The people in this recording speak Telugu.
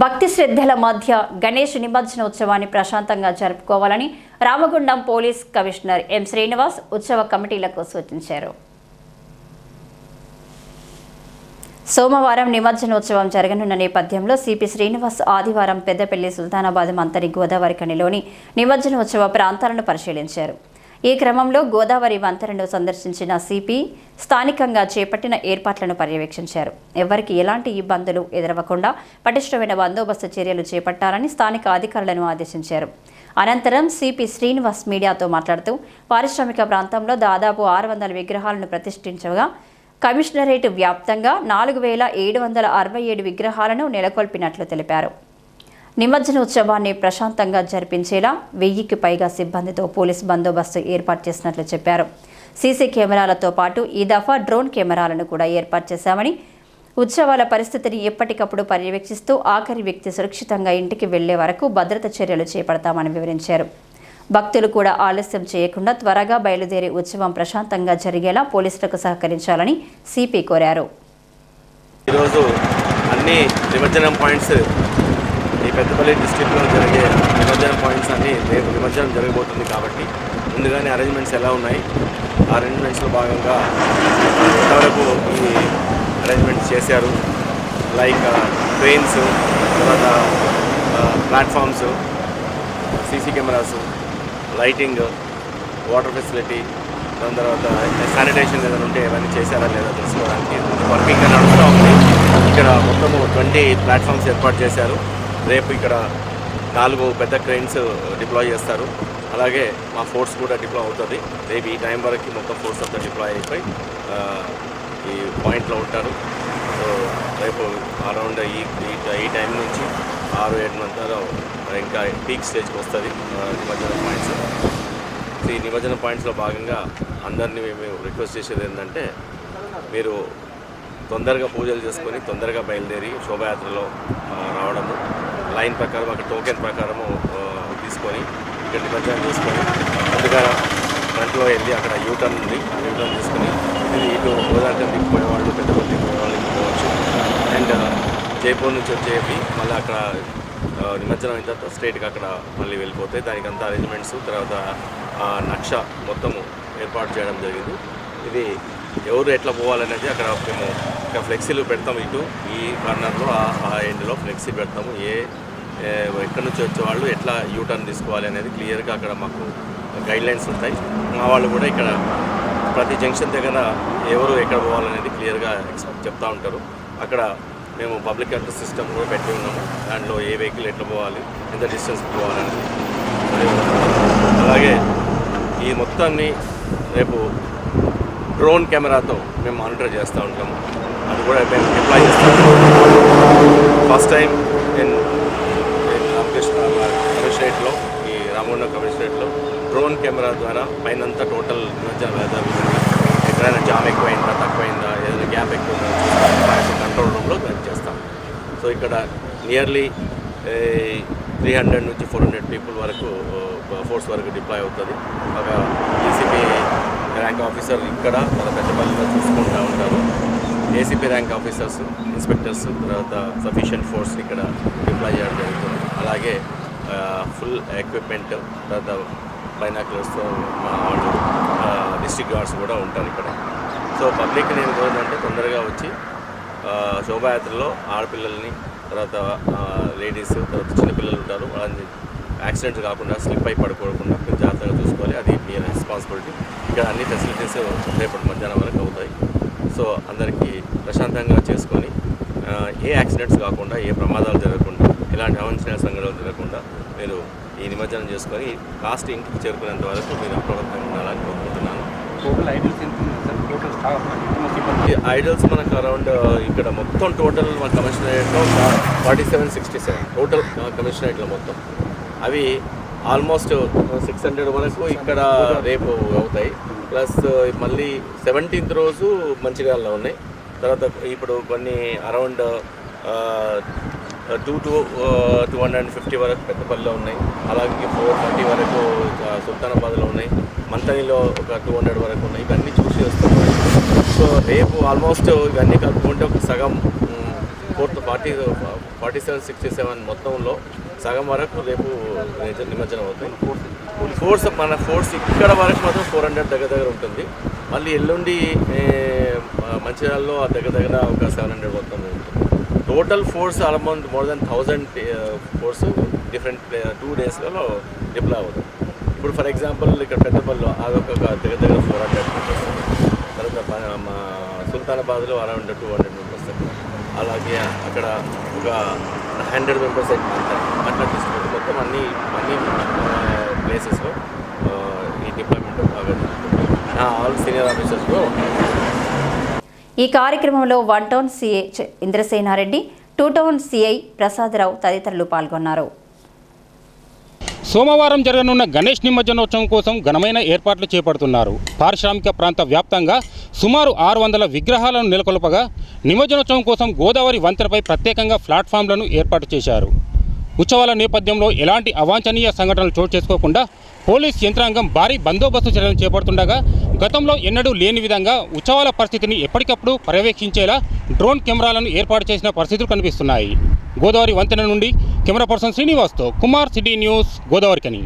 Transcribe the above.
భక్తి శ్రద్ధల మధ్య గణేష్ నిమజ్జనోత్సవాన్ని ప్రశాంతంగా జరుపుకోవాలని Ramagundam police commissioner M Srinivas ఉత్సవ కమిటీలకు సూచించారు. సోమవారం నిమజ్జనోత్సవం జరగనున్న నేపథ్యంలో సిపి శ్రీనివాస్ ఆదివారం పెద్దపల్లి సుల్తానాబాద్ మంతరి గోదావరి కనిలోని నిమజ్జనోత్సవ ప్రాంతాలను పరిశీలించారు. ఈ క్రమంలో గోదావరి వంతెనను సందర్శించిన సిపి స్థానికంగా చేపట్టిన ఏర్పాట్లను పర్యవేక్షించారు. ఎవరికి ఎలాంటి ఇబ్బందులు ఎదురవ్వకుండా పటిష్టమైన బందోబస్తు చర్యలు చేపట్టాలని స్థానిక అధికారులను ఆదేశించారు. అనంతరం సిపి శ్రీనివాస్ మీడియాతో మాట్లాడుతూ పారిశ్రామిక ప్రాంతంలో దాదాపు ఆరు వందల విగ్రహాలను ప్రతిష్ఠించగా కమిషనరేట్ వ్యాప్తంగా నాలుగు వేల ఏడు వందల అరవై ఏడు విగ్రహాలను నెలకొల్పినట్లు తెలిపారు. నిమజ్జనోత్సవాన్ని ప్రశాంతంగా జరిపించేలా వెయ్యికి పైగా సిబ్బందితో పోలీస్ బందోబస్తు ఏర్పాటు చేసినట్లు చెప్పారు. సీసీ కెమెరాలతో పాటు ఈ దఫా డ్రోన్ కెమెరాలను కూడా ఏర్పాటు చేశామని ఉత్సవాల పరిస్థితిని ఎప్పటికప్పుడు పర్యవేక్షిస్తూ ఆఖరి వ్యక్తి సురక్షితంగా ఇంటికి వెళ్ళే వరకు భద్రత చర్యలు చేపడతామని వివరించారు. భక్తులు కూడా ఆలస్యం చేయకుండా త్వరగా బయలుదేరి ఉత్సవం ప్రశాంతంగా జరిగేలా పోలీసులకు సహకరించాలని సిపి కోరారు. ఈరోజు అన్ని నిమజ్జనం పాయింట్స్ ఈ పెద్దపల్లి డిస్టిక్లో జరిగే నిమజ్జనం పాయింట్స్ అన్ని రేపు నిమజ్జనం జరగబోతుంది కాబట్టి ముందుగానే అరేంజ్మెంట్స్ ఎలా ఉన్నాయి? ఆ అరేంజ్మెంట్స్లో భాగంగా ఎంతవరకు ఈ అరేంజ్మెంట్స్ చేశారు? లైక్ ట్రైన్స్ uh, తర్వాత platforms CC cameras lighting water facility దాని తర్వాత శానిటేషన్ ఏదైనా ఉంటే ఏమైనా చేశారా లేదా తెలుసుకోవడానికి? వర్కింగ్ నడుస్తూ ఉంది. ఇక్కడ మొత్తము ట్వంటీ ప్లాట్ఫామ్స్ ఏర్పాటు చేశారు. రేపు ఇక్కడ నాలుగు పెద్ద క్రెయిన్స్ డిప్లాయ్ చేస్తారు. అలాగే మా ఫోర్స్ కూడా డిప్లాయ్ అవుతుంది. రేపు ఈ టైం వరకు మొత్తం ఫోర్స్ అంతా డిప్లాయ్ అయిపోయి ఈ పాయింట్లో ఉంటారు. సో రేపు అరౌండ్ ఈ ఈ- టైం నుంచి ఆరు ఏడు మధ్యలో ఇంకా పీక్ స్టేజ్కి వస్తుంది నిమజ్జన పాయింట్స్. ఈ నిమజ్జన పాయింట్స్లో భాగంగా అందరినీ మేము రిక్వెస్ట్ చేసేది ఏంటంటే మీరు తొందరగా పూజలు చేసుకొని తొందరగా బయలుదేరి శోభయాత్రలో రావడము. లైన్ ప్రకారం అక్కడ టోకెన్ ప్రకారము తీసుకొని ఇక్కడ నిమజ్జనం చేసుకొని ముందుగా ఫ్రంట్లో వెళ్ళి అక్కడ యూటర్న్ ఉంది. యూటర్న్ తీసుకొని ఇది ఇటు గోదావరి దిగిపోయే వాళ్ళు పెద్దపల్లి పోయే వాళ్ళు పోవచ్చు అండ్ జైపూర్ నుంచి వచ్చేవి మళ్ళీ అక్కడ నిమజ్జనం అయిన తర్వాత స్ట్రైట్గా అక్కడ మళ్ళీ వెళ్ళిపోతాయి. దానికి అంతా అరేంజ్మెంట్స్ తర్వాత నక్ష మొత్తము ఏర్పాటు చేయడం జరిగింది. ఇది ఎవరు ఎట్లా పోవాలనేది అక్కడ మేము ఇక్కడ ఫ్లెక్సీలు పెడతాము ఇటు ఈ కార్నర్లో ఆ ఎండ్లో ఫ్లెక్సీ పెడతాము. ఏ, ఎక్కడి నుంచి వచ్చే వాళ్ళు ఎట్లా యూటర్న్ తీసుకోవాలి అనేది క్లియర్గా అక్కడ మాకు గైడ్లైన్స్ ఉంటాయి. మా వాళ్ళు కూడా ఇక్కడ ప్రతి జంక్షన్ దగ్గర ఎవరు ఎక్కడ పోవాలనేది క్లియర్గా చెప్తూ ఉంటారు. అక్కడ మేము పబ్లిక్ అడ్రస్ సిస్టమ్ కూడా పెట్టి ఉన్నాము. దాంట్లో ఏ వెహికల్ ఎట్లా పోవాలి ఎంత డిస్టెన్స్ పోవాలనేది అలాగే ఈ మొత్తాన్ని రేపు డ్రోన్ కెమెరాతో మేము మానిటర్ చేస్తూ ఉంటాము. అది కూడా మేము అప్లై చేస్తాము. ఫస్ట్ టైం నేను కమిషనరేట్లో ఈ రామగుండం కమిషనరేట్లో డ్రోన్ కెమెరా ద్వారా పైనంతా టోటల్ ఎక్కడైనా జామ్ ఎక్కువైందా తక్కువైందా ఏదైనా గ్యాప్ ఎక్కువ కంట్రోల్ రూమ్లో దాన్ని చేస్తాం. సో ఇక్కడ నియర్లీ త్రీ హండ్రెడ్ నుంచి ఫోర్ హండ్రెడ్ పీపుల్ వరకు ఫోర్స్ వరకు డిప్లాయ్ అవుతుంది. ఒక డీసీపీ ర్యాంక్ ఆఫీసర్ ఇక్కడ మన పెద్దపల్లిలో చూసుకుంటూ ఉంటారు. ఏసీపీ ర్యాంక్ ఆఫీసర్స్ ఇన్స్పెక్టర్స్ తర్వాత సఫిషియంట్ ఫోర్స్ ఇక్కడ డిప్లాయ్ చేయడం జరుగుతుంది. అలాగే ఫుల్ ఎక్విప్మెంట్ తర్వాత బైనాకులర్స్తో మా వాళ్ళు డిస్ట్రిక్ట్ గార్డ్స్ కూడా ఉంటారు ఇక్కడ. సో పబ్లిక్ నేను కోరిందంటే తొందరగా వచ్చి శోభాయాత్రలో ఆడపిల్లల్ని తర్వాత లేడీస్ తర్వాత చిన్నపిల్లలు ఉంటారు. వాళ్ళని యాక్సిడెంట్స్ కాకుండా స్లిప్ అయి పడుకోకుండా జాగ్రత్తగా చూసుకోవాలి. అది మీ రెస్పాన్సిబిలిటీ ఇక్కడ అన్ని ఫెసిలిటీస్ రేపటి మధ్యాహ్నం వరకు అవుతాయి. సో అందరికీ ప్రశాంతంగా చేసుకొని ఏ యాక్సిడెంట్స్ కాకుండా ఏ ప్రమాదాలు జరగకుండా ఎలాంటి అవాంఛనీయ సంఘటనలు జరగకుండా మీరు ఈ నిమజ్జనం చేసుకొని కాస్ట్ ఇంటికి చేరుకునేంత వరకు మీరు అప్రమత్తంగా ఉండాలని కోరుకుంటున్నాను. ఐడల్స్ మనకు అరౌండ్ ఇక్కడ మొత్తం టోటల్ మన కమిషనరేట్లో forty seven sixty seven total కమిషనరేట్లో మొత్తం. అవి ఆల్మోస్ట్ సిక్స్ హండ్రెడ్ వరకు ఇక్కడ రేపు అవుతాయి. ప్లస్ మళ్ళీ సెవెంటీన్త్ రోజు మంచిర్యాలలో ఉన్నాయి. తర్వాత ఇప్పుడు కొన్ని around two two two hundred and fifty వరకు పెద్దపల్లిలో ఉన్నాయి. అలాగే ఫోర్ థర్టీ వరకు సుల్తానాబాద్లో ఉన్నాయి. మంతనిలో ఒక టూ హండ్రెడ్ వరకు ఉన్నాయి. ఇవన్నీ చూసి వస్తున్నాయి. సో రేపు ఆల్మోస్ట్ ఇవన్నీ కలుపుకుంటే ఒక సగం fourth forty forty seven sixty seven మొత్తంలో సగం వరకు రేపు నిమజ్జనం అవుతుంది. ఫోర్స్ మన ఫోర్స్ ఇక్కడ వరకు మాత్రం ఫోర్ హండ్రెడ్ దగ్గర దగ్గర ఉంటుంది. మళ్ళీ ఎల్లుండి మంచిర్యాలలో ఆ దగ్గర దగ్గర ఒక సెవెన్ హండ్రెడ్ మొత్తం ఉంటుంది. Total force almost more than thousand force different two డేస్లలో deploy అవుతుంది. ఇప్పుడు ఫర్ ఎగ్జాంపుల్ ఇక్కడ పెద్దపల్లిలో అదొక దగ్గర దగ్గర ఫోర్ హండ్రెడ్ మెంబర్స్ తర్వాత మా సుల్తానాబాద్లో అరౌండ్ టూ హండ్రెడ్ మెంబర్స్ అలాగే అక్కడ ఒక హండ్రెడ్ మెంబర్స్ అట్లా తీసుకుంటే మొత్తం అన్ని అన్ని ప్లేసెస్లో ఈ డిప్లాయ్మెంట్ బాగా ఆల్ సీనియర్ ఆఫీసర్స్లో ఈ కార్యక్రమంలో one town CI Indrasena Reddy two town CI Prasada Rao తదితరులు పాల్గొన్నారు. సోమవారం జరగనున్న గణేష్ నిమజ్జనోత్సవం కోసం ఘనమైన ఏర్పాట్లు చేపడుతున్నారు. పారిశ్రామిక ప్రాంత వ్యాప్తంగా సుమారు ఆరు వందల విగ్రహాలను నెలకొల్పగా నిమజ్జనోత్సవం కోసం గోదావరి వంతెనపై ప్రత్యేకంగా ప్లాట్ఫామ్లను ఏర్పాటు చేశారు. ఉత్సవాల నేపథ్యంలో ఎలాంటి అవాంఛనీయ సంఘటనలు చోటు చేసుకోకుండా పోలీస్ యంత్రాంగం భారీ బందోబస్తు చర్యలు చేపడుతుండగా గతంలో ఎన్నడూ లేని విధంగా ఉత్సవాల పరిస్థితిని ఎప్పటికప్పుడు పర్యవేక్షించేలా డ్రోన్ కెమెరాలను ఏర్పాటు చేసిన పరిస్థితులు కనిపిస్తున్నాయి. గోదావరి వంతెన నుండి కెమెరా పర్సన్ శ్రీనివాస్తో కుమార్ సిటీ న్యూస్ గోదావరికని.